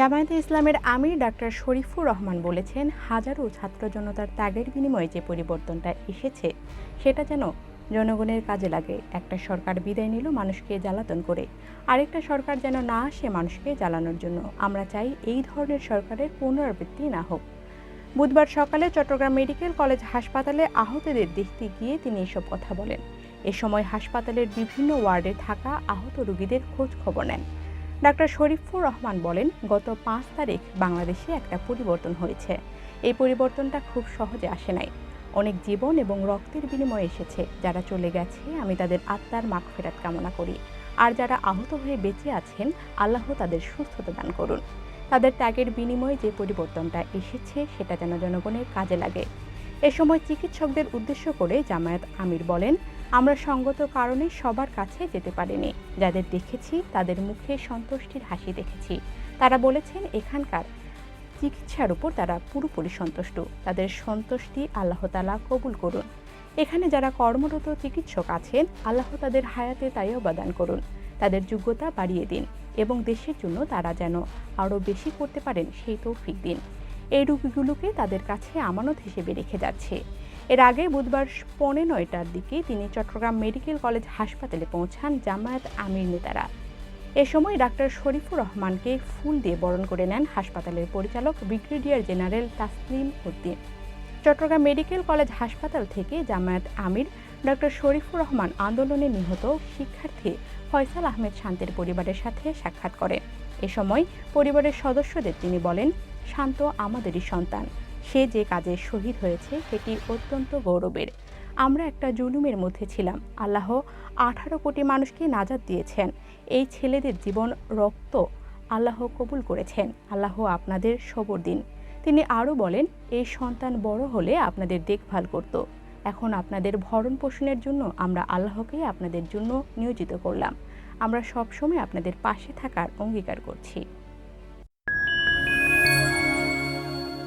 জামায়াতে ইসলামের আমির ডাক্তার শরীফুর রহমান বলেছেন, হাজারো ছাত্র জনতার ত্যাগের বিনিময়ে যে পরিবর্তনটা এসেছে, সেটা যেন জনগণের কাজে লাগে। একটা সরকার বিদায় নিল মানুষকে জ্বালাতন করে, আরেকটা সরকার যেন না আসে মানুষকে জ্বালানোর জন্য। আমরা চাই এই ধরনের সরকারের পুনরাবৃত্তি না হোক। বুধবার সকালে চট্টগ্রাম মেডিকেল কলেজ হাসপাতালে আহতদের দেখতে গিয়ে তিনি এসব কথা বলেন। এ সময় হাসপাতালের বিভিন্ন ওয়ার্ডে থাকা আহত রোগীদের খোঁজ খবর নেন। ডাক্তার শরীফুর রহমান বলেন, গত পাঁচ তারিখ বাংলাদেশে একটা পরিবর্তন হয়েছে। এই পরিবর্তনটা খুব সহজে আসে নাই। অনেক জীবন এবং রক্তের বিনিময়ে এসেছে। যারা চলে গেছে, আমি তাদের আত্মার মাখ ফেরাত কামনা করি। আর যারা আহত হয়ে বেঁচে আছেন, আল্লাহ তাদের সুস্থতা দান করুন। তাদের ত্যাগের বিনিময়ে যে পরিবর্তনটা এসেছে, সেটা যেন জনগণের কাজে লাগে। এ সময় চিকিৎসকদের উদ্দেশ্য করে জামায়াত আমির বলেন, আমরা সঙ্গত কারণে সবার কাছে যেতে পারিনি। যাদের দেখেছি, তাদের মুখে সন্তুষ্টির হাসি দেখেছি। তারা বলেছেন, এখানকার চিকিৎসার উপর তারা পুরোপুরি সন্তুষ্ট। তাদের সন্তুষ্টি আল্লাহ তালা কবুল করুন। এখানে যারা কর্মরত চিকিৎসক আছেন, আল্লাহ তাদের হায়াতে তাই অবদান করুন। তাদের যোগ্যতা বাড়িয়ে দিন এবং দেশের জন্য তারা যেন আরও বেশি করতে পারেন, সেই তৌফিক দিন। এই রোগীগুলোকে তাদের কাছে আমানত হিসেবে রেখে যাচ্ছে। এর আগে বুধবার পৌনে নয়টার দিকে তিনি চট্টগ্রাম মেডিকেল কলেজ হাসপাতালে পৌঁছান জামায়াত আমির নেতারা। এ সময় ডাক্তার শরীফুর রহমানকে ফুল দিয়ে বরণ করে নেন হাসপাতালের পরিচালক brigadier general Taslim Uddin. Chattogram medical college হাসপাতাল থেকে জামায়াত আমির ডক্টর শরীফুর রহমান আন্দোলনে নিহত শিক্ষার্থী ফয়সাল আহমেদ শান্তের পরিবারের সাথে সাক্ষাৎ করেন। এ সময় পরিবারের সদস্যদের তিনি বলেন শান্ত আমাদেরই সন্তান। সে যে কাজে শহীদ হয়েছে, সেটি অত্যন্ত গৌরবের। আমরা একটা জুলুমের মধ্যে ছিলাম। আল্লাহ আঠারো কোটি মানুষকে নাজাত দিয়েছেন। এই ছেলেদের জীবন রক্ত আল্লাহ কবুল করেছেন। আল্লাহ আপনাদের সবর দিন। তিনি আরও বলেন, এই সন্তান বড় হলে আপনাদের দেখভাল করত। এখন আপনাদের ভরণ পোষণের জন্য আমরা আল্লাহকেই আপনাদের জন্য নিয়োজিত করলাম। আমরা সবসময় আপনাদের পাশে থাকার অঙ্গীকার করছি।